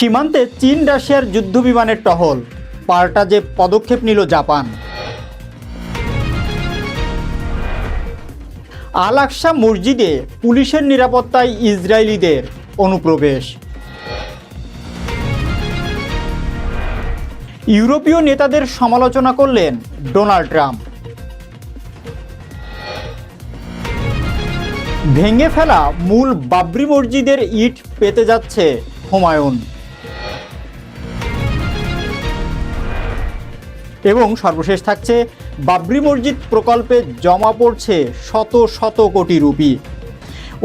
সীমান্তে চীন রাশিয়ার যুদ্ধ বিমানের টহল। পাল্টা যে পদক্ষেপ নিল জাপান। আল মসজিদে পুলিশের নিরাপত্তায় ইসরায়েলিদের অনুপ্রবেশ। ইউরোপীয় নেতাদের সমালোচনা করলেন ডোনাল্ড ট্রাম্প। ভেঙে ফেলা মূল বাবরি মসজিদের ইট পেতে যাচ্ছে হুমায়ুন। এবং সর্বশেষ থাকছে বাবরি মসজিদ প্রকল্পে জমা পড়ছে শত শত কোটি রুপি।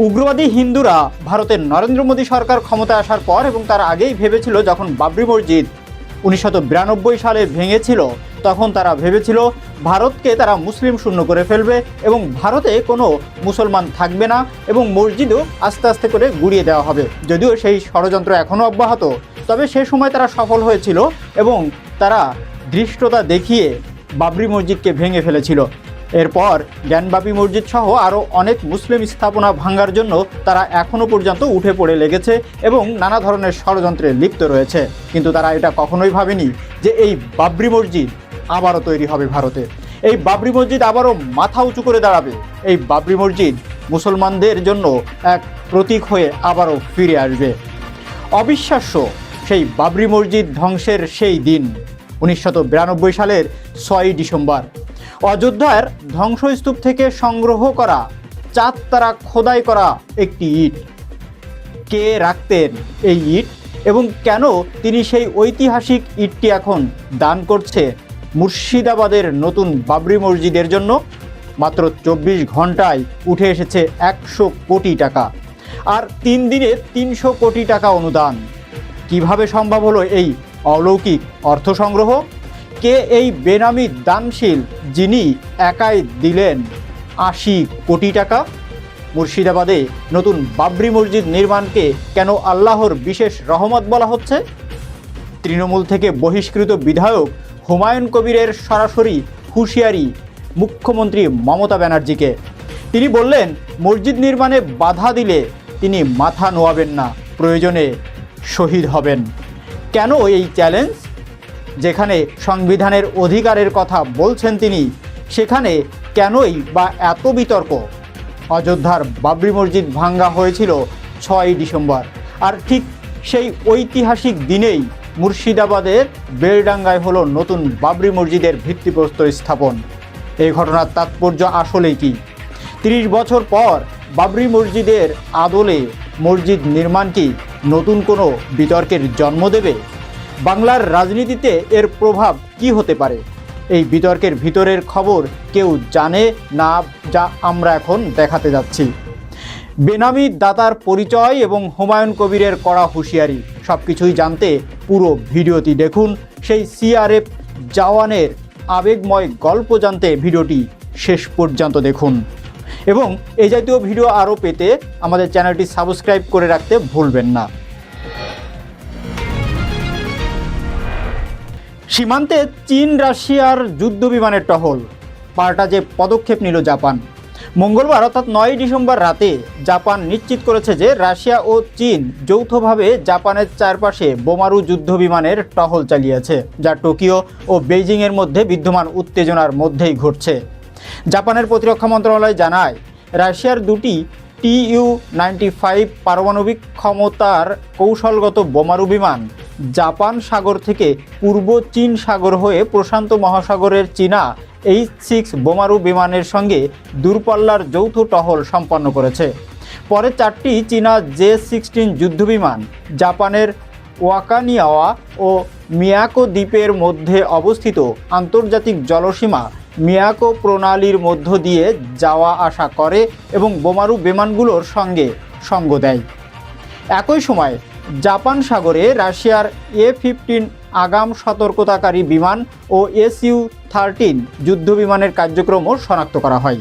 উগ্রবাদী হিন্দুরা ভারতের নরেন্দ্র মোদী সরকার ক্ষমতায় আসার পর এবং তার আগেই ভেবেছিল যখন বাবরি মসজিদ উনিশশো বিরানব্বই সালে ভেঙেছিল, তখন তারা ভেবেছিল ভারতকে তারা মুসলিম শূন্য করে ফেলবে এবং ভারতে কোনো মুসলমান থাকবে না এবং মসজিদও আস্তে আস্তে করে গুড়িয়ে দেওয়া হবে। যদিও সেই ষড়যন্ত্র এখনও অব্যাহত, তবে সে সময় তারা সফল হয়েছিল এবং তারা ধৃষ্টতা দেখিয়ে বাবরি মসজিদকে ভেঙে ফেলেছিল। এরপর জ্ঞানবাপী মসজিদ সহ আরও অনেক মুসলিম স্থাপনা ভাঙ্গার জন্য তারা এখনও পর্যন্ত উঠে পড়ে লেগেছে এবং নানা ধরনের ষড়যন্ত্রে লিপ্ত রয়েছে। কিন্তু তারা এটা কখনোই ভাবেনি যে এই বাবরি মসজিদ আবারও তৈরি হবে ভারতে। এই বাবরি মসজিদ আবারও মাথা উঁচু করে দাঁড়াবে। এই বাবরি মসজিদ মুসলমানদের জন্য এক প্রতীক হয়ে আবারও ফিরে আসবে। অবিশ্বাস্য সেই বাবরি মসজিদ ধ্বংসের সেই দিন। উনিশশত সালের ছয়ই ডিসেম্বর। অযোধ্যার ধ্বংসস্তূপ থেকে সংগ্রহ করা চাঁদ তারা খোদাই করা একটি ইট। কে রাখতেন এই ইট এবং কেন তিনি সেই ঐতিহাসিক ইটটি এখন দান করছে মুর্শিদাবাদের নতুন বাবরি মসজিদের জন্য? মাত্র চব্বিশ ঘন্টায় উঠে এসেছে একশো কোটি টাকা আর তিন দিনে তিনশো কোটি টাকা অনুদান। কীভাবে সম্ভব হলো এই অলৌকিক অর্থ সংগ্রহ কে এই বেনামি দানশীল যিনি একাই দিলেন আশি কোটি টাকা? মুর্শিদাবাদে নতুন বাবরি মসজিদ নির্মাণকে কেন আল্লাহর বিশেষ রহমত বলা হচ্ছে? তৃণমূল থেকে বহিষ্কৃত বিধায়ক হুমায়ুন কবিরের সরাসরি হুঁশিয়ারি মুখ্যমন্ত্রী মমতা ব্যানার্জিকে। তিনি বললেন, মসজিদ নির্মাণে বাধা দিলে তিনি মাথা নোয়াবেন না, প্রয়োজনে শহীদ হবেন। কেন এই চ্যালেঞ্জ? যেখানে সংবিধানের অধিকারের কথা বলছেন তিনি, সেখানে কেনই বা এত বিতর্ক? অযোধ্যার বাবরি মসজিদ ভাঙ্গা হয়েছিল ছয় ডিসেম্বর, আর ঠিক সেই ঐতিহাসিক দিনেই মুর্শিদাবাদের বেলডাঙ্গায় হলো নতুন বাবরি মসজিদের ভিত্তিপ্রস্তর স্থাপন। এই ঘটনার তাৎপর্য আসলেই কি? তিরিশ বছর পর বাবরি মসজিদের আদলে মসজিদ নির্মাণ কি নতুন কোনো বিতর্কের জন্ম দেবে? বাংলার রাজনীতিতে এর প্রভাব কি হতে পারে? এই বিতর্কের ভিতরের খবর কেউ জানে না যা আমরা এখন দেখাতে যাচ্ছি। বেনামি দাতার পরিচয় এবং হুমায়ুন কবিরের কড়া হুঁশিয়ারি। সব কিছুই জানতে পুরো ভিডিওটি দেখুন। সেই সিআরএফ জওয়ানের আবেগময় গল্প জানতে ভিডিওটি শেষ পর্যন্ত দেখুন। এবং এই জাতীয় ভিডিও আরও পেতে আমাদের চ্যানেলটি সাবস্ক্রাইব করে রাখতে ভুলবেন না। সীমান্তে চীন রাশিয়ার যুদ্ধ বিমানের টহল। পাল্টা যে পদক্ষেপ নিল জাপান। মঙ্গলবার অর্থাৎ নয় ডিসেম্বর রাতে জাপান নিশ্চিত করেছে যে রাশিয়া ও চীন যৌথভাবে জাপানের চারপাশে বোমারু যুদ্ধ বিমানের টহল চালিয়েছে, যা টোকিও ও বেইজিংয়ের মধ্যে বিদ্যমান উত্তেজনার মধ্যেই ঘটছে। জাপানের প্রতিরক্ষা মন্ত্রণালয় জানায়, রাশিয়ার দুটি টিইউ নাইনটি ফাইভ পারমাণবিক ক্ষমতার কৌশলগত বোমারু বিমান জাপান সাগর থেকে পূর্ব চীন সাগর হয়ে প্রশান্ত মহাসাগরের চীনা এইচ সিক্স বোমারু বিমানের সঙ্গে দূরপাল্লার যৌথ টহল সম্পন্ন করেছে। পরে চারটি চীনা জে সিক্সটিন যুদ্ধবিমান জাপানের ওয়াকানিয়াওয়া ও মিয়াকো দ্বীপের মধ্যে অবস্থিত আন্তর্জাতিক জলসীমা মিয়াকো প্রণালীর মধ্য দিয়ে যাওয়া আসা করে এবং বোমারু বিমানগুলোর সঙ্গে সঙ্গ দেয়। একই সময় জাপান সাগরে রাশিয়ার এ ফিফটিন আগাম সতর্কতাকারী বিমান ও এসইউ থার্টিন যুদ্ধ বিমানের কার্যক্রমও শনাক্ত করা হয়।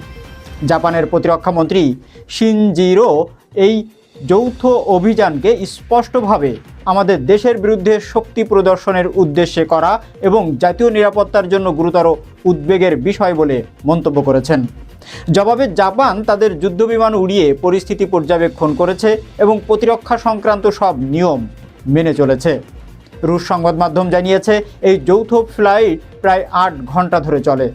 জাপানের প্রতিরক্ষামন্ত্রী শিনজিরো এই যৌথ অভিযানকে স্পষ্টভাবে আমাদের দেশের বিরুদ্ধে শক্তি প্রদর্শনের উদ্দেশ্যে করা এবং জাতীয় নিরাপত্তার জন্য গুরুতর উদ্বেগের বিষয় বলে মন্তব্য করেছেন। জবাবে জাপান তাদের যুদ্ধবিমান উড়িয়ে পরিস্থিতি পর্যবেক্ষণ করেছে এবং প্রতিরক্ষা সংক্রান্ত সব নিয়ম মেনে চলেছে। রুশ সংবাদ মাধ্যম জানিয়েছে, এই যৌথ ফ্লাইট প্রায় আট ঘণ্টা ধরে চলে।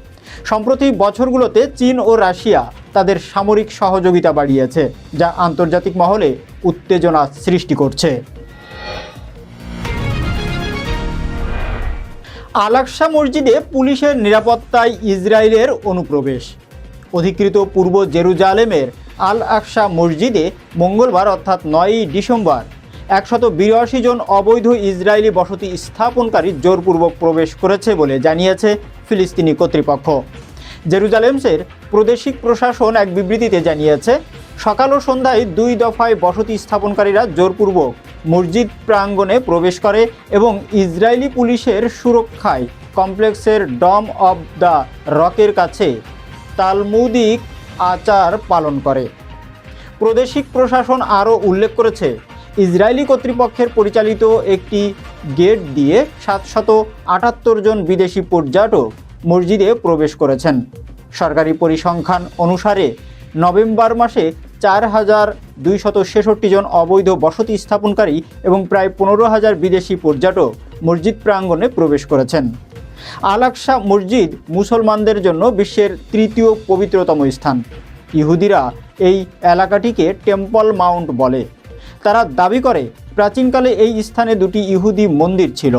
সম্প্রতি বছরগুলোতে চীন ও রাশিয়া তাদের সামরিক সহযোগিতা বাড়িয়েছে, যা আন্তর্জাতিক মহলে উত্তেজনা সৃষ্টি করছে। আলাকসা মসজিদে পুলিশের নিরাপত্তায় ইসরায়েলের অনুপ্রবেশ। অধিকৃত পূর্ব জেরুজালেমের আল আকসা মসজিদে মঙ্গলবার অর্থাৎ নয়ই ডিসেম্বর একশত বিরাশি জন অবৈধ ইসরায়েলি বসতি স্থাপনকারী জোরপূর্বক প্রবেশ করেছে বলে জানিয়েছে ফিলিস্তিনি কর্তৃপক্ষ। জেরুজালেমসের প্রাদেশিক প্রশাসন এক বিবৃতিতে জানিয়েছে, সকাল ও সন্ধ্যায় দুই দফায় বসতি স্থাপনকারীরা জোরপূর্বক মসজিদ প্রাঙ্গণে প্রবেশ করে এবং ইসরায়েলি পুলিশের সুরক্ষায় কমপ্লেক্সের ডম অব দ্য রকের কাছে তালমুদিক আচার পালন করে। প্রাদেশিক প্রশাসন আরও উল্লেখ করেছে ইসরায়েলি কর্তৃপক্ষের পরিচালিত একটি গেট দিয়ে সাতশত আটাত্তর জন বিদেশি পর্যটক মসজিদে প্রবেশ করেছেন। সরকারি পরিসংখ্যান অনুসারে নভেম্বর মাসে চার হাজার দুইশত ছেষট্টি জন অবৈধ বসতি স্থাপনকারী এবং প্রায় পনেরো হাজার বিদেশি পর্যটক মসজিদ প্রাঙ্গণে প্রবেশ করেছেন। আলাকসা মসজিদ মুসলমানদের জন্য বিশ্বের তৃতীয় পবিত্রতম স্থান। ইহুদিরা এই এলাকাটিকে টেম্পল মাউন্ট বলে। তারা দাবি করে, প্রাচীনকালে এই স্থানে দুটি ইহুদি মন্দির ছিল।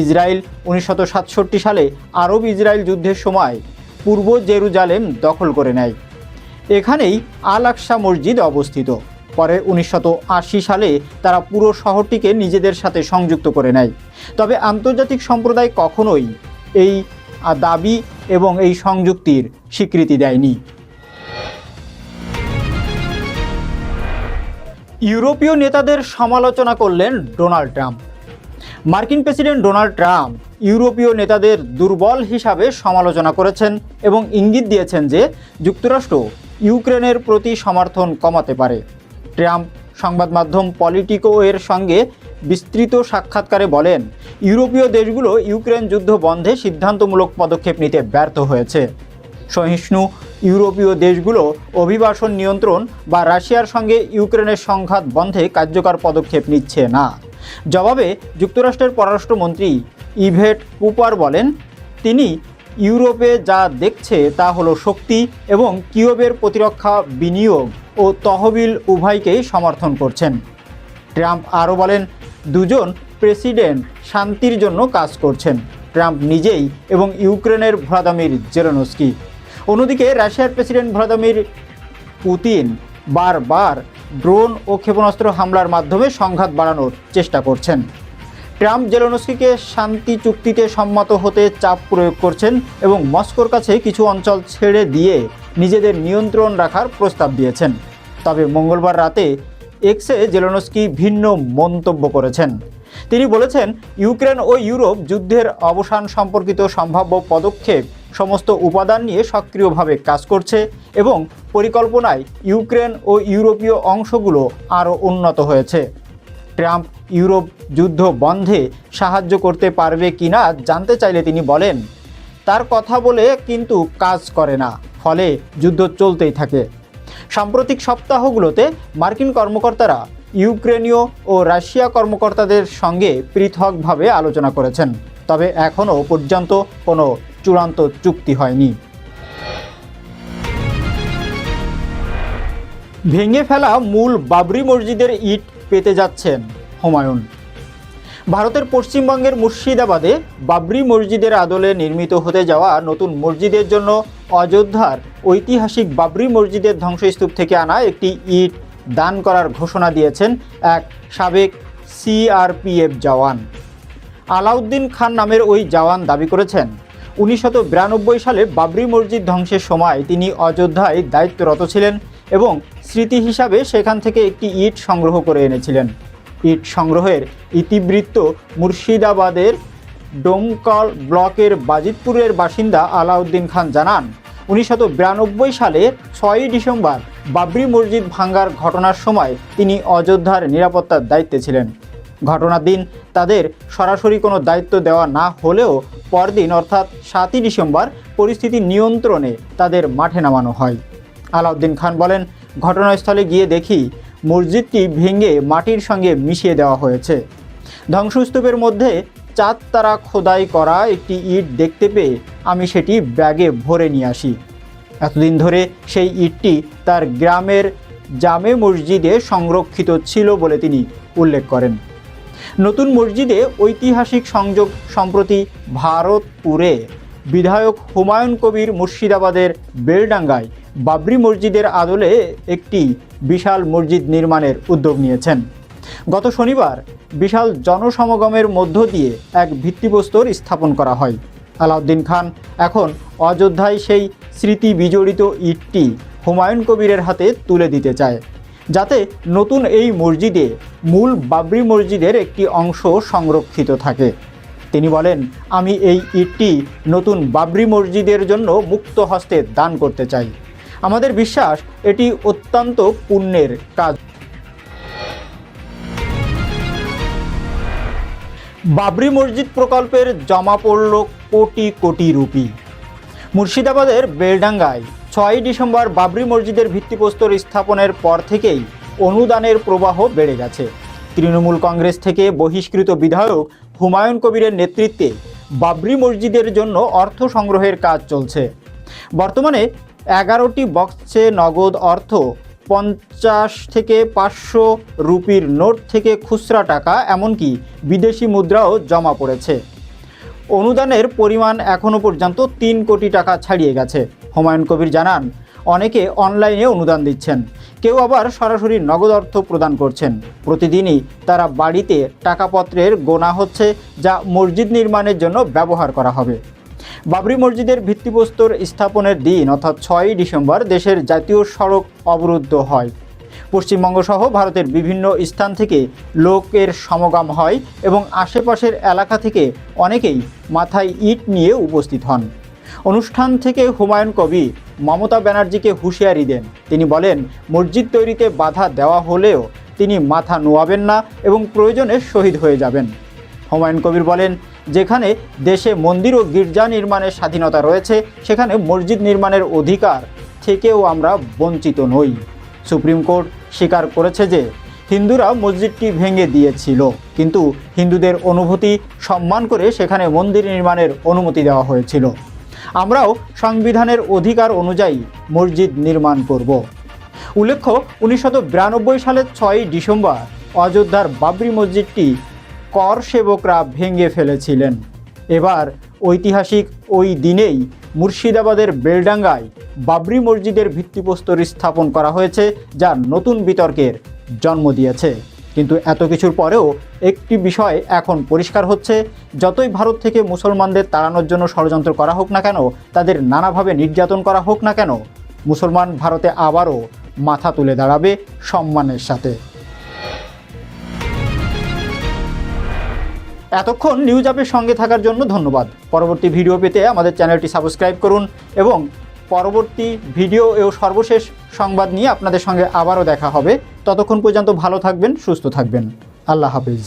ইসরায়েল উনিশশো সাতষট্টি সালে আরব ইসরায়েল যুদ্ধের সময় পূর্ব জেরুজালেম দখল করে নেয়। এখানেই আল আকসা মসজিদ অবস্থিত। পরে উনিশশো আশি সালে তারা পুরো শহরটিকে নিজেদের সাথে সংযুক্ত করে নেয়। তবে আন্তর্জাতিক সম্প্রদায় কখনোই এই দাবি এবং এই সংযুক্তির স্বীকৃতি দেয়নি। ইউরোপীয় নেতাদের সমালোচনা করলেন ডোনাল্ড ট্রাম্প। মার্কিন প্রেসিডেন্ট ডোনাল্ড ট্রাম্প ইউরোপীয় নেতাদের দুর্বল হিসাবে সমালোচনা করেছেন এবং ইঙ্গিত দিয়েছেন যে যুক্তরাষ্ট্র ইউক্রেনের প্রতি সমর্থন কমাতে পারে। ট্রাম্প সংবাদ মাধ্যম পলিটিকো এর সঙ্গে বিস্তৃত সাক্ষাৎকারে বলেন, ইউরোপীয় দেশগুলো ইউক্রেন যুদ্ধ বন্ধে সিদ্ধান্তমূলক পদক্ষেপ নিতে ব্যর্থ হয়েছে। সহিষ্ণু ইউরোপীয় দেশগুলো অভিবাসন নিয়ন্ত্রণ বা রাশিয়ার সঙ্গে ইউক্রেনের সংঘাত বন্ধে কার্যকর পদক্ষেপ নিচ্ছে না। জবাবে যুক্তরাষ্ট্রের পররাষ্ট্রমন্ত্রী ইভেট কুপার বলেন, তিনি ইউরোপে যা দেখছে তা হলো শক্তি এবং কিউবের প্রতিরক্ষা বিনিয়োগ ও তহবিল উভয়কেই সমর্থন করছেন। ট্রাম্প আরও বলেন, দুজন প্রেসিডেন্ট শান্তির জন্য কাজ করছেন। ট্রাম্প নিজেই এবং ইউক্রেনের ভ্লাদিমির জেলেনস্কি। অন্যদিকে রাশিয়ার প্রেসিডেন্ট ভ্লাদিমির পুতিন বারবার ড্রোন ও ক্ষেপণাস্ত্র হামলার মাধ্যমে সংঘাত বাড়ানোর চেষ্টা করছেন। ট্রাম্প জেলেনস্কিকে শান্তি চুক্তিতে সম্মত হতে চাপ প্রয়োগ করছেন এবং মস্কোর কাছে কিছু অঞ্চল ছেড়ে দিয়ে নিজেদের নিয়ন্ত্রণ রাখার প্রস্তাব দিয়েছেন। তবে মঙ্গলবার রাতে এক্সে জেলেনস্কি ভিন্ন মন্তব্য করেছেন। তিনি বলেছেন, ইউক্রেন ও ইউরোপ যুদ্ধের অবসান সম্পর্কিত সম্ভাব্য পদক্ষেপ সমস্ত উপাদান নিয়ে সক্রিয়ভাবে কাজ করছে এবং পরিকল্পনায় ইউক্রেন ও ইউরোপীয় অংশগুলো আরও উন্নত হয়েছে। ট্রাম্প ইউরোপ যুদ্ধ বন্ধে সাহায্য করতে পারবে কি না জানতে চাইলে তিনি বলেন, তার কথা বলে কিন্তু কাজ করে না, ফলে যুদ্ধ চলতেই থাকে। সাম্প্রতিক সপ্তাহগুলোতে মার্কিন কর্মকর্তারা ইউক্রেনীয় ও রাশিয়া কর্মকর্তাদের সঙ্গে পৃথকভাবে আলোচনা করেছেন, তবে এখনও পর্যন্ত কোনো চূড়ান্ত চুক্তি হয়নি। ভেঙে ফেলা মূল বাবরি মসজিদের ইট পেতে যাচ্ছেন হুমায়ুন। ভারতের পশ্চিমবঙ্গের মুর্শিদাবাদে বাবরি মসজিদের আদলে নির্মিত হতে যাওয়া নতুন মসজিদের জন্য অযোধ্যার ঐতিহাসিক বাবরি মসজিদের ধ্বংসস্তূপ থেকে আনা একটি ইট দান করার ঘোষণা দিয়েছেন এক সাবেক সিআরপিএফ জওয়ান। আলাউদ্দিন খান নামের ওই জওয়ান দাবি করেছেন উনিশশো বিরানব্বই সালে বাবরি মসজিদ ধ্বংসের সময় তিনি অযোধ্যায় দায়িত্বরত ছিলেন এবং স্মৃতি হিসাবে সেখান থেকে একটি ইট সংগ্রহ করে এনেছিলেন। ইট সংগ্রহের ইতিবৃত্ত মুর্শিদাবাদের ডোমকল ব্লকের বাজিতপুরের বাসিন্দা আলাউদ্দিন খান জানান, উনিশশো বিরানব্বই সালে ছয়ই ডিসেম্বর বাবরি মসজিদ ভাঙ্গার ঘটনার সময় তিনি অযোধ্যার নিরাপত্তার দায়িত্বে ছিলেন। ঘটনার দিন তাদের সরাসরি কোনো দায়িত্ব দেওয়া না হলেও পরদিন অর্থাৎ সাতই ডিসেম্বর পরিস্থিতি নিয়ন্ত্রণে তাদের মাঠে নামানো হয়। আলাউদ্দিন খান বলেন, ঘটনাস্থলে গিয়ে দেখি মসজিদটি ভেঙে মাটির সঙ্গে মিশিয়ে দেওয়া হয়েছে। ধ্বংসস্তূপের মধ্যে চাঁদ তারা খোদাই করা একটি ইট দেখতে পেয়ে আমি সেটি ব্যাগে ভরে নিয়ে আসি। এতদিন ধরে সেই ইটটি তার গ্রামের জামে মসজিদে সংরক্ষিত ছিল বলে তিনি উল্লেখ করেন। নতুন মসজিদে ঐতিহাসিক সংযোগ সম্প্রতি ভারতপুরে বিধায়ক হুমায়ুন কবির মুর্শিদাবাদের বেলডাঙ্গায় বাবরি মসজিদের আদলে একটি বিশাল মসজিদ নির্মাণের উদ্যোগ নিয়েছেন। গত শনিবার বিশাল জনসমাগমের মধ্য দিয়ে এক ভিত্তিপ্রস্তর স্থাপন করা হয়। আলাউদ্দিন খান এখন অযোধ্যায় সেই স্মৃতি বিজড়িত ইটটি হুমায়ুন কবিরের হাতে তুলে দিতে চায়। যাতে নতুন এই মসজিদে মূল বাবরি মসজিদের একটি অংশ সংরক্ষিত থাকে। তিনি বলেন, আমি এই ইটটি নতুন বাবরি মসজিদের জন্য মুক্ত হস্তে দান করতে চাই। আমাদের বিশ্বাস, এটি অত্যন্ত পুণ্যের কাজ। বাবরি মসজিদ প্রকল্পের জমা পড়ল কোটি কোটি রুপি। মুর্শিদাবাদের বেলডাঙ্গায় ছয়ই ডিসেম্বর বাবরি মসজিদের ভিত্তিপ্রস্তর স্থাপনের পর থেকেই অনুদানের প্রবাহ বেড়ে গেছে। তৃণমূল কংগ্রেস থেকে বহিষ্কৃত বিধায়ক হুমায়ুন কবিরের নেতৃত্বে বাবরি মসজিদের জন্য অর্থ সংগ্রহের কাজ চলছে। বর্তমানে এগারোটি বক্সে নগদ অর্থ পঞ্চাশ থেকে পাঁচশো রুপির নোট থেকে খুচরা টাকা, এমনকি বিদেশি মুদ্রাও জমা পড়েছে। অনুদানের পরিমাণ এখনও পর্যন্ত তিন কোটি টাকা ছাড়িয়ে গেছে, হুমায়ুন কবির জানান। অনেকে অনলাইনে অনুদান দিচ্ছেন, কেউ আবার সরাসরি নগদ অর্থ প্রদান করছেন। প্রতিদিনই তারা বাড়িতে টাকাপত্রের গোনা হচ্ছে যা মসজিদ নির্মাণের জন্য ব্যবহার করা হবে। বাবরি মসজিদের ভিত্তিপ্রস্তর স্থাপনের দিন অর্থাৎ ছয়ই ডিসেম্বর দেশের জাতীয় সড়ক অবরুদ্ধ হয়। পশ্চিমবঙ্গ সহ ভারতের বিভিন্ন স্থান থেকে লোকের সমাগম হয় এবং আশেপাশের এলাকা থেকে অনেকেই মাথায় ইট নিয়ে উপস্থিত হন। অনুষ্ঠান থেকে হুমায়ুন কবি মমতা ব্যানার্জিকে হুঁশিয়ারি দেন। তিনি বলেন, মসজিদ তৈরিতে বাধা দেওয়া হলেও তিনি মাথা নোয়াবেন না এবং প্রয়োজনে শহীদ হয়ে যাবেন। হুমায়ুন কবির বলেন, যেখানে দেশে মন্দির ও গির্জা নির্মাণের স্বাধীনতা রয়েছে, সেখানে মসজিদ নির্মাণের অধিকার থেকেও আমরা বঞ্চিত নই। সুপ্রিম কোর্ট স্বীকার করেছে যে হিন্দুরা মসজিদটি ভেঙে দিয়েছিল। কিন্তু হিন্দুদের অনুভূতি, সম্মান করে সেখানে মন্দির নির্মাণের অনুমতি দেওয়া হয়েছিল। আমরাও সংবিধানের অধিকার অনুযায়ী মসজিদ নির্মাণ করব। উল্লেখ্য, উনিশশো বিরানব্বই সালের ছয়ই ডিসেম্বর অযোধ্যার বাবরি মসজিদটি কর সেবকরা ভেঙে ফেলেছিলেন। এবার ঐতিহাসিক ওই দিনেই মুর্শিদাবাদের বেলডাঙ্গায় বাবরি মসজিদের ভিত্তিপ্রস্তর স্থাপন করা হয়েছে, যা নতুন বিতর্কের জন্ম দিয়েছে। কিন্তু এত কিছুর পরেও একটি বিষয় এখন পরিষ্কার হচ্ছে, যতই ভারত থেকে মুসলমানদের তাড়ানোর জন্য ষড়যন্ত্র করা হোক না কেন, তাদের নানাভাবে নির্যাতন করা হোক না কেন, মুসলমান ভারতে আবারও মাথা তুলে দাঁড়াবে সম্মানের সাথে। এতক্ষণ নিউজ আপের সঙ্গে থাকার জন্য ধন্যবাদ। পরবর্তী ভিডিও পেতে আমাদের চ্যানেলটি সাবস্ক্রাইব করুন এবং পরবর্তী ভিডিও ও সর্বশেষ সংবাদ নিয়ে আপনাদের সঙ্গে আবারও দেখা হবে। ততক্ষণ পর্যন্ত ভালো থাকবেন, সুস্থ থাকবেন। আল্লাহ হাফিজ।